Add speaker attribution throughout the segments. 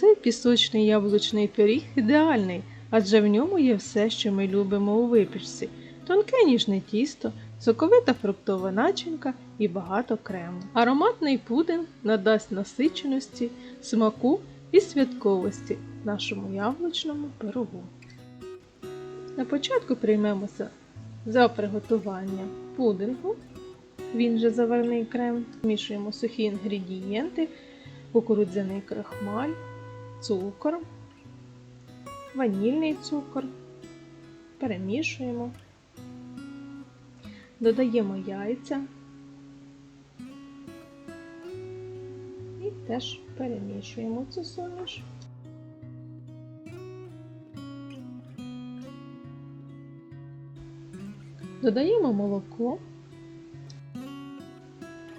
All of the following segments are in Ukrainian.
Speaker 1: Цей пісочний яблучний пиріг ідеальний, адже в ньому є все, що ми любимо у випічці: тонке ніжне тісто, соковита фруктова начинка і багато крему. Ароматний пудинг надасть насиченості, смаку і святковості нашому яблучному пирогу. На початку приймемося за приготування пудингу. Він же заварний крем. Змішуємо сухі інгредієнти, кукурудзяний крахмаль, цукор, ванільний цукор. Перемішуємо. Додаємо яйця і теж перемішуємо цю суміш. Додаємо молоко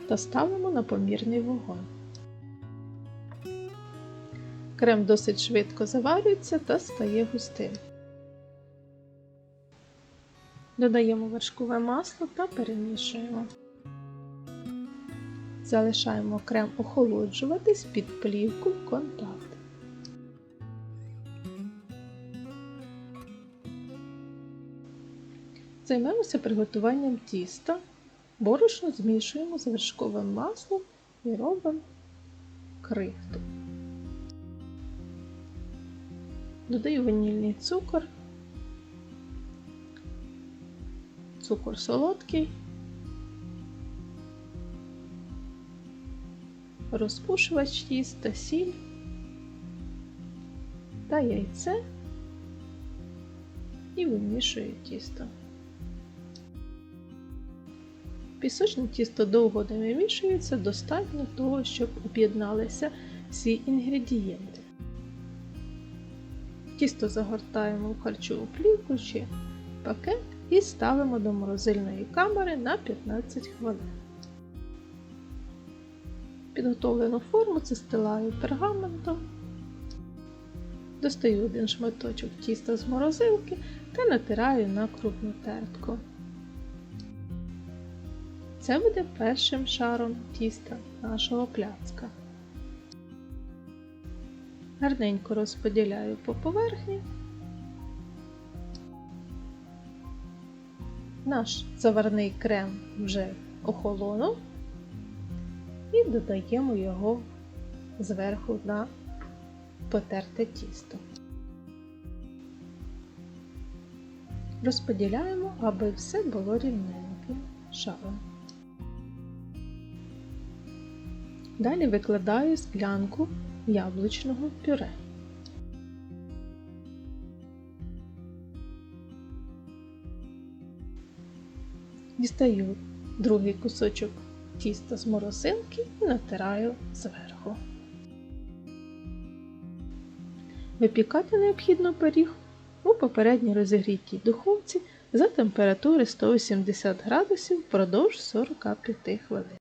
Speaker 1: та ставимо на помірний вогонь. Крем досить швидко заварюється та стає густим. Додаємо вершкове масло та перемішуємо. Залишаємо крем охолоджуватись під плівку контакт. Займемося приготуванням тіста. Борошно змішуємо з вершковим маслом і робимо крихту. Додаю ванільний цукор, цукор солодкий, розпушувач тіста, сіль та яйце і вимішую тісто. Пісочне тісто довго не вимішується, достатньо того, щоб об'єдналися всі інгредієнти. Тісто загортаємо в харчову плівку чи пакет і ставимо до морозильної камери на 15 хвилин. Підготовлену форму застилаю пергаментом, достаю один шматочок тіста з морозилки та натираю на крупну тертку. Це буде першим шаром тіста нашого пляцка. Гарненько розподіляю по поверхні. Наш заварний крем вже охолонув і додаємо його зверху на потерте тісто. Розподіляємо, аби все було рівненьким шаром. Далі викладаю склянку яблучного пюре. Дістаю другий кусочок тіста з морозилки і натираю зверху. Випікати необхідно пиріг у попередньо розігрітій духовці за температури 180 градусів впродовж 45 хвилин.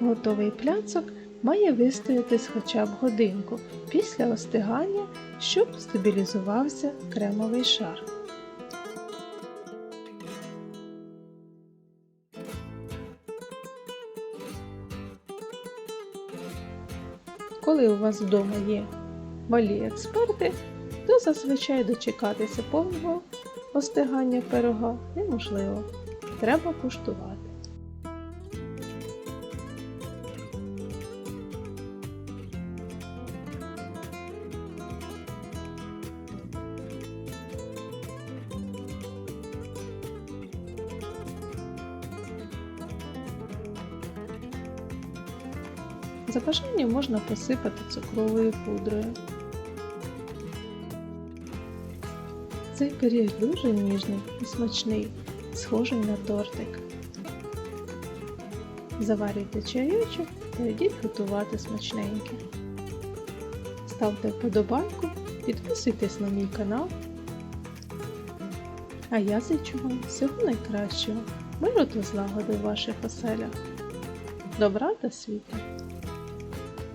Speaker 1: Готовий пляцок має вистоятись хоча б годинку після остигання, щоб стабілізувався кремовий шар. Коли у вас вдома є малі експерти, то зазвичай дочекатися повного остигання пирога неможливо. Треба куштувати. За бажанням можна посипати цукровою пудрою. Цей пиріг дуже ніжний і смачний, схожий на тортик. Заварюйте чайочок та йдіть готувати смачненьке. Ставте вподобайку, підписуйтесь на мій канал. А я зичу вам всього найкращого, миру та злагоди в ваших оселях. Добра та світла!